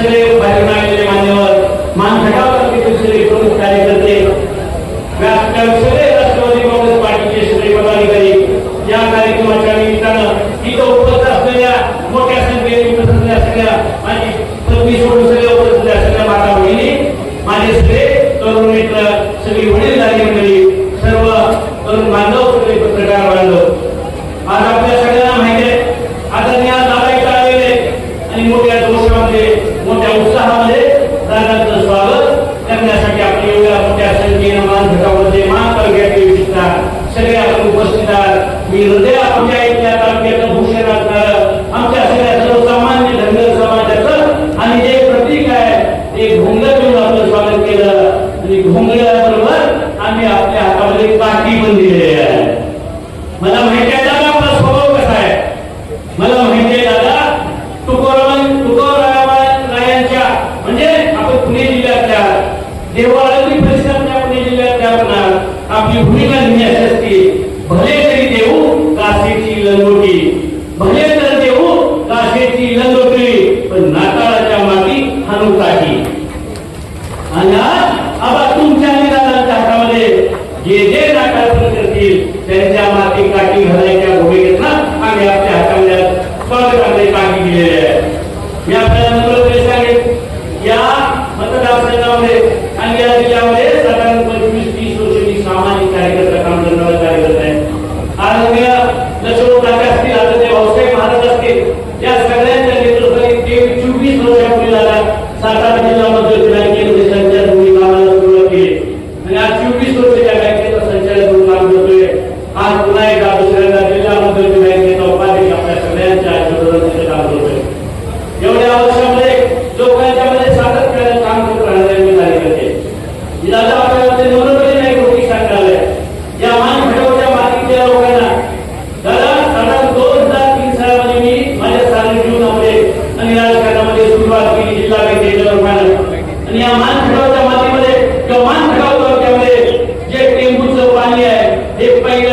सगळे बाहेर आलेले मान्यवर. मान घटावरचे सगळे प्रमुख कार्यकर्ते ಬಂದಿದೆ Everybody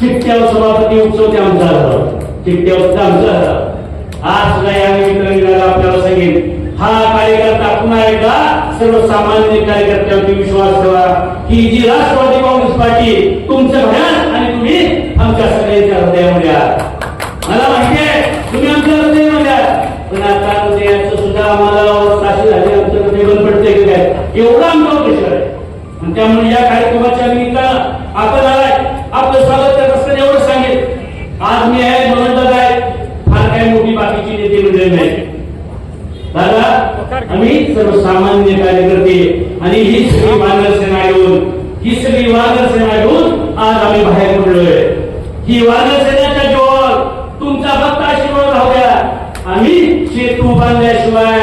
चिठ्ठ्यावर सभापती उत्सव ते आमचा झालं चिठ्ठ्यावर आमचा झाला आज सुद्धा या निमित्ताने आपल्याला सांगेन. हा कार्यकर्ता पुन्हा एकदा सर्वसामान्य कार्यकर्त्यावरती विश्वास ठेवा. की जी राष्ट्रवादी काँग्रेस पार्टी तुमचं भयान आणि तुम्ही आमच्या सगळ्यांच्या हृदयामध्ये आहात. मला माहिती आहे तुम्ही आमच्या हृदयामध्ये आहात. पण आता हृदयाचं सुद्धा आम्हाला अवस्था अशी झाली आमच्या हृदय बंद पडते की काय? एवढं आमचा उद्देश आहे. आणि त्यामुळे या कार्यक्रमाच्या निमित्तानं आपण आलाय आपलं स्वागत करत असताना एवढं सांगेल आज मी आहे मनोज आहे फार काही मोठी बाकीची नेते नाही दादा आम्ही सर्वसामान्य कार्यकर्ते आणि ही सगळी वानर सेना येऊन ही सगळी वानर सेना येऊन आज आम्ही बाहेर पडलोय. ही वानर सेनेच्या तुमचा फक्त आशीर्वाद राहू द्या. आम्ही सेतू बांधल्याशिवाय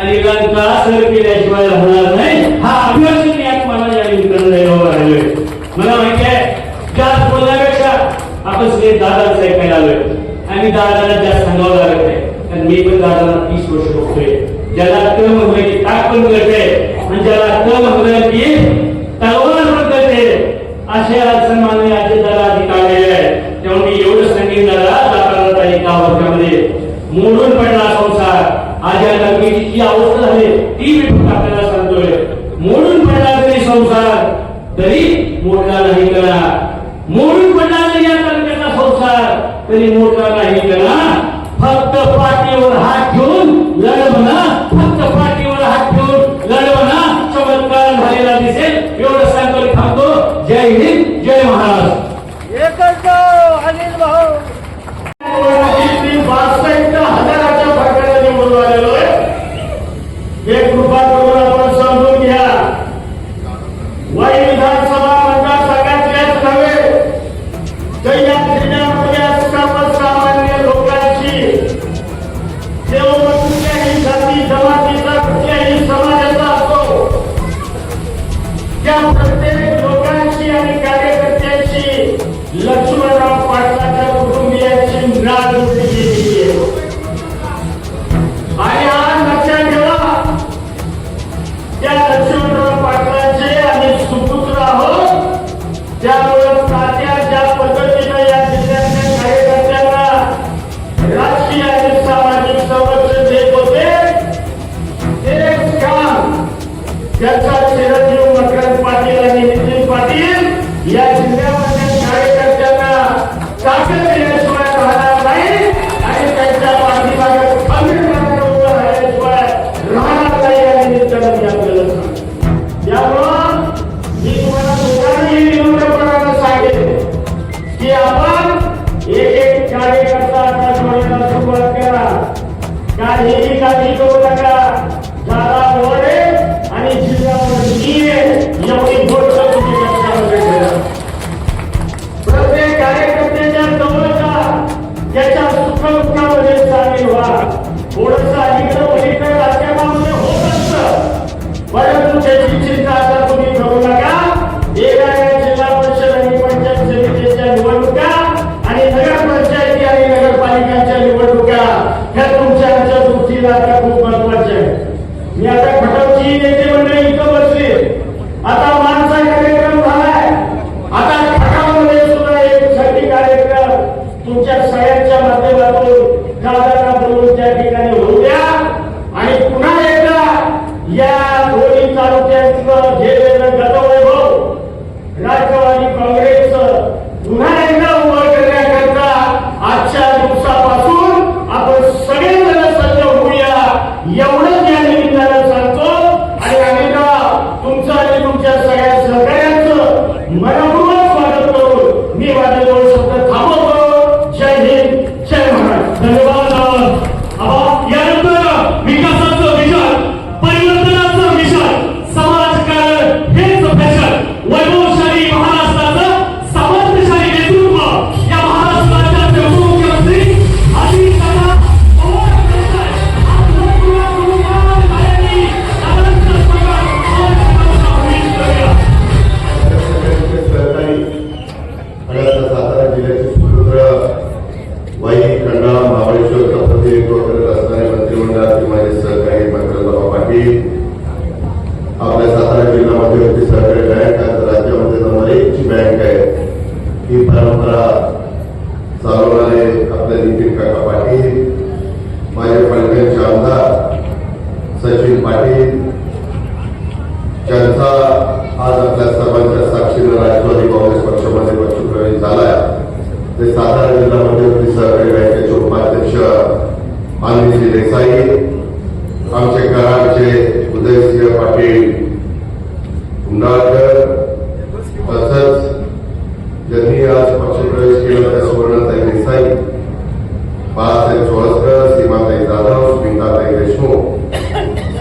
आणि लंका सर केल्याशिवाय राहणार नाही. हा अभिवासी मी आज मला या निमित्तानं द्यायला राहिलोय. मला माहिती आहे जास्त बोलण्यापेक्षा आपण सगळे दादाच ऐकायला आलोय. आणि दादाला जास्त सांगावं लागत मी पण दादाला तीस वर्ष बघतोय. ज्याला क म्हणलं की ताक पण कळते आणि ज्याला क म्हणलं की तलवार पण कळते असे सन्मान्य असे दादा अधिकारी आहे त्यामुळे मी एवढं सांगेन दादा जाताना एका वर्षामध्ये. मोडून पडला संसार. आज या लग्नाची जी अवस्था झाली ती मी आपल्याला सांगतोय. मोडून पडला तरी संसार. तरी या लक्ष्मणराव director de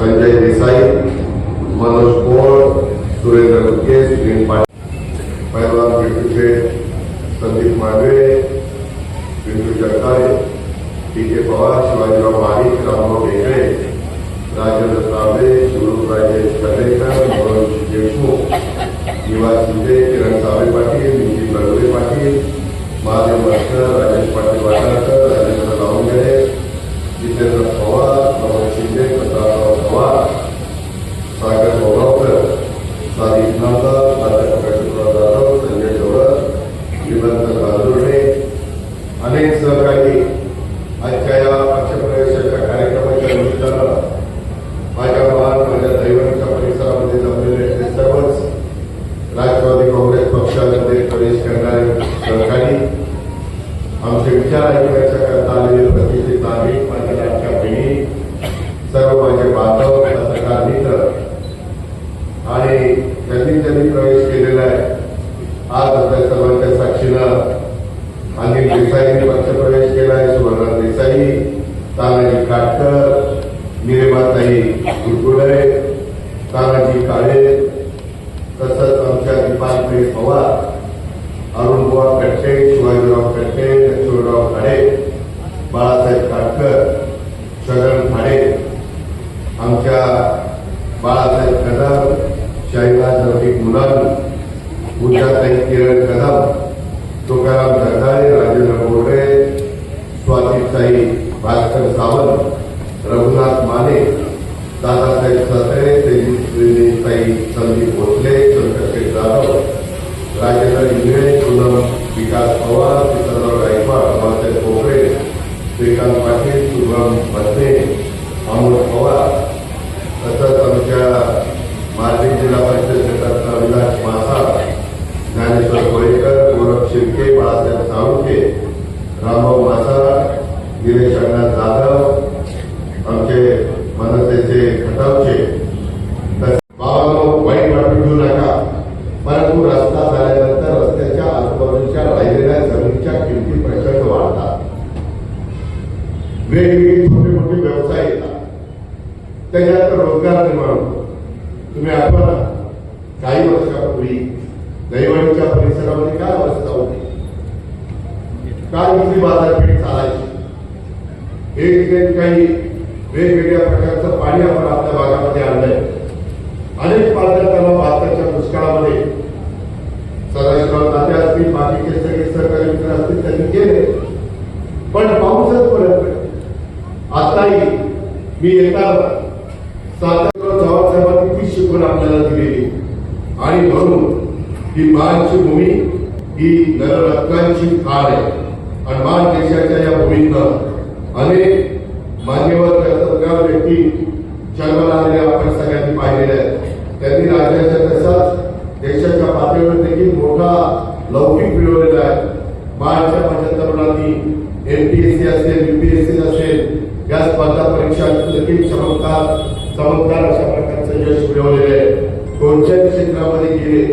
संजय देसाई पूजाताई किरण कदम तुकाराम जगदाळे राजेंद्र बोर्डे स्वातीताई भास्कर सावंत रघुनाथ माने दादासाहेब सासरे तेजस्विनीताई संदीप भोसले चंद्रशेख जाधव राजेंद्र इंगळे पूनम विकास पवार सीताराम गायकवाड अमासाहेब पोखरे श्रीकांत पाटील शुभम भत्ते अमोल गिरीश जाधव आमचे मनसेचे खटावचे. बाबांनो वाईट वाटून घेऊ नका. परंतु रस्ता झाल्यानंतर रस्त्याच्या आजूबाजूच्या राहिलेल्या जमिनीच्या किमती प्रचंड वाढतात. वेगवेगळे छोटे मोठे व्यवसाय येतात. त्याच्यात रोजगार निर्माण होतो. तुम्ही आठवा काही वर्षापूर्वी दैवणीच्या परिसरामध्ये काय अवस्था होती? काय दुसरी बाजारपेठ चालायची? एक जे काही वेगवेगळ्या प्रकारचं पाणी आपण आपल्या भागामध्ये आणलंय. अनेक पालकांना भारताच्या दुष्काळामध्ये सदाशिवराव नाते असतील बाकीचे सगळे सहकारी मित्र असतील त्यांनी केले. पण पाऊसच पडत आताही मी येताना सातारा जवाहरसाहेबांनी ती शिकवण आपल्याला दिलेली. आणि म्हणून ही मानची भूमी ही नररत्नांची खाण आहे. आणि मान देशाच्या या भूमीतनं आणि मान्यवर सरकार व्यक्ती जन्माला आलेल्या आपण सगळ्यांनी पाहिलेल्या आहेत त्यांनी राज्याच्या तसाच देशाच्या पातळीवर देखील मोठा लौकिक मिळवलेला आहे. बाळाच्या माझ्या एमपीएससी असेल युपीएससी असेल या स्पर्धा परीक्षा देखील चमत्कार चमत्कार अशा प्रकारचं यश मिळवलेलं आहे. कोणत्याही क्षेत्रामध्ये गेले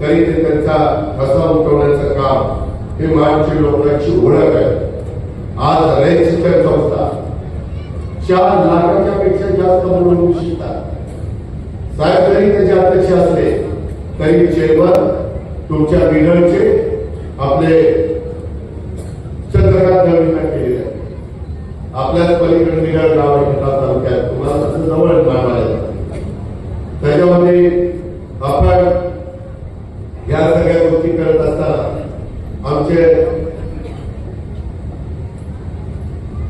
तरी ते त्यांचा ठसा उठवण्याचं काम हे महाराष्ट्र लोकांची ओळख आहे. आज रयत शिक्षण संस्था. चार लाखाच्या पेक्षा जास्त मुलं शिकतात. साहेब जरी त्याचे अध्यक्ष असले तरी चेअरमन तुमच्या बिनरचे आपले चंद्रकांत दळवींना केलेले आहे आपल्याच पलीकडे निघाल गाव तालुक्यात तुम्हाला तसं जवळ मानवायला त्याच्यामध्ये आपण या सगळ्या गोष्टी करत असताना आमचे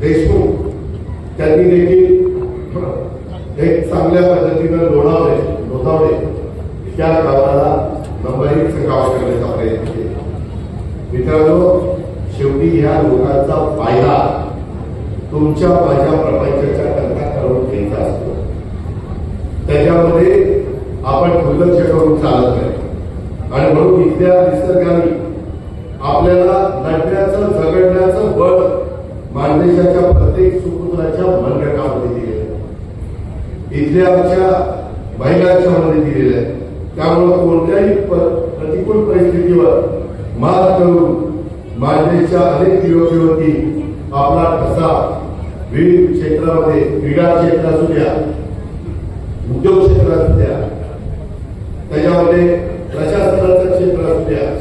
देशमुख त्यांनी देखील एक चांगल्या पद्धतीनं लोणावले लोणावले त्या गावाला नंबर एकचं गाव करण्याचा प्रयत्न केला मी मित्रांनो शेवटी या लोकांचा फायदा तुमच्या माझ्या प्रपंचाच्या करता करून घ्यायचा असतो त्याच्यामध्ये आपण दुर्लक्ष करून चालत नाही आणि म्हणून इथल्या निसर्गाने आपल्याला लढण्याचं झगडण्याचं बळ मानदेशाच्या प्रत्येक सुपुत्राच्या मनगटामध्ये दिलेलं आहे. इथल्या आमच्या महिलांच्या मध्ये आहे त्यामुळं कोणत्याही प्रतिकूल परिस्थितीवर मात करून मानदेशच्या अनेक युवक युवती आपला ठसा विविध क्षेत्रामध्ये क्रीडा क्षेत्र असू द्या उद्योग क्षेत्र असू द्या त्याच्यामध्ये प्रशासनाचं क्षेत्र असू द्या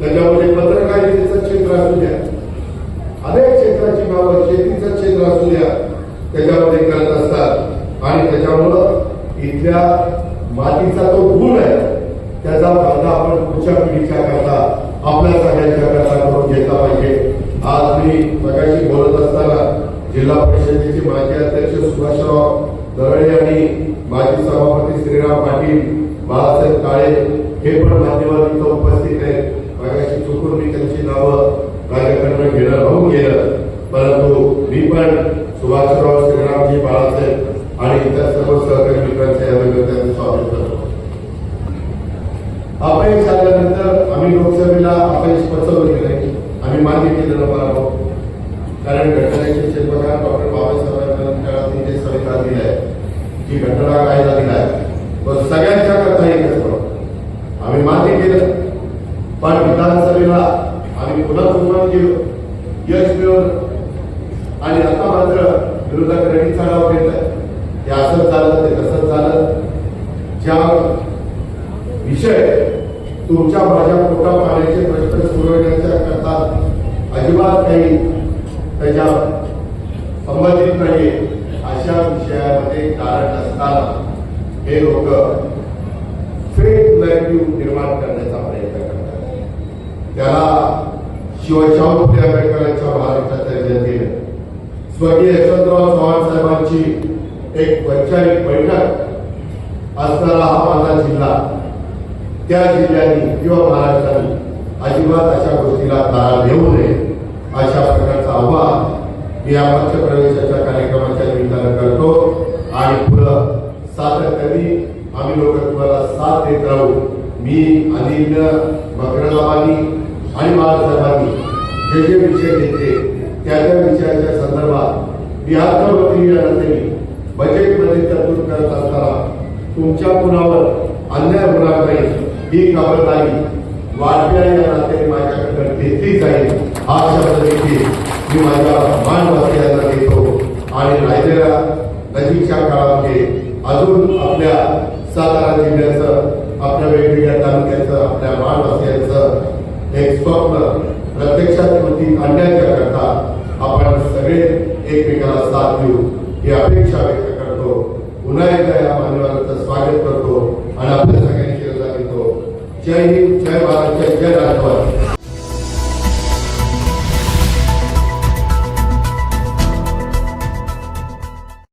त्याच्यामध्ये पत्रकारितेचं क्षेत्र असू द्या अनेक क्षेत्राची बाबत शेतीचं क्षेत्र असू द्या त्याच्यामध्ये करत असतात. आणि त्याच्यामुळं इथल्या मातीचा तो गुण आहे त्याचा फायदा आपण पुढच्या पिढीच्या करता आपल्या सगळ्यांच्या करता करून घेतला पाहिजे. आज मी मगाशी बोलत असताना जिल्हा परिषदेचे माजी अध्यक्ष सुभाषराव दरळे आणि माजी सभापती श्रीराम पाटील बाळासाहेब काळे हे पण मान्यवर इथं उपस्थित आहेत. मगाशी चुकून मी त्यांची नावं माझ्याकडनं घेणं राहून गेलं. परंतु मी पण सुभाषराव श्रीरामजी बाळासाहेब आणि इतर सर्व सहकारी मित्रांच्या यावेळी त्यांचं स्वागत करतो. अपयश आल्यानंतर आम्ही लोकसभेला अपयश पचवलं की आम्ही मान्य केलेलं ना पराभव कारण घटनेचे शिल्पकार डॉक्टर बाबासाहेब आंबेडकरांनी जे संविधान दिलं आहे जी घटना कायदा दिला आहे तो सगळ्यांच्या करता एकच करू आम्ही मान्य केलं. पण विधानसभेला आम्ही पुन्हा पुन्हा केलो यश मिळवलं. आणि आता मात्र विरोधक रडीचा डाव हे असंच झालं ते तसंच झालं ज्या विषय तुमच्या माझ्या पोटा पाण्याचे प्रश्न सोडवण्याच्या करता अजिबात काही त्याच्या संबंधित नाही. अशा विषयामध्ये कारण असताना हे लोक फेक नॅरेटिव्ह निर्माण करण्याचा प्रयत्न करतात. त्याला शिवशाहू फुले आंबेडकरांच्या महाराष्ट्राच्या स्वर्गीय यशवंतराव चव्हाण साहेबांची एक वैचारिक बैठक असणारा हा माझा जिल्हा. त्या जिल्ह्यांनी किंवा महाराष्ट्राने अजिबात अशा गोष्टीला तारा देऊ नये अशा प्रकारचं आव्हान मी या पक्षप्रवेशाच्या कार्यक्रमाच्या निमित्तानं करतो. आणि पुढं सातत्याने आम्ही लोक तुम्हाला साथ देत राहू. मी अनिल मकरलाबानी आणि बाळासाहेबांनी जे जे विषय घेतले त्या त्या विषयाच्या संदर्भात मी अर्थमंत्री या नात्याने बजेटमध्ये तरतूद करत असताना तुमच्या कुणावर अन्याय होणार नाही ही नाही. वाटल्या या नात्याने माझ्याकडे घेतली जाईल हा शब्द देखील मी माझ्या मानवासियांना देतो. आणि राहिलेल्या नजीकच्या काळामध्ये अजून आपल्या सातारा जिल्ह्याचं आपल्या वेगवेगळ्या तालुक्याचं आपल्या मानवासियांचं एक स्वप्न प्रत्यक्षात कृती आणण्याच्या करता आपण सगळे एकमेकाला साथ देऊ ही अपेक्षा व्यक्त करतो. पुन्हा एकदा या मान्यवरांचं स्वागत करतो आणि आपल्या सगळ्यांची रजा घेतो जय हिंद जय भारत जय जय राजभर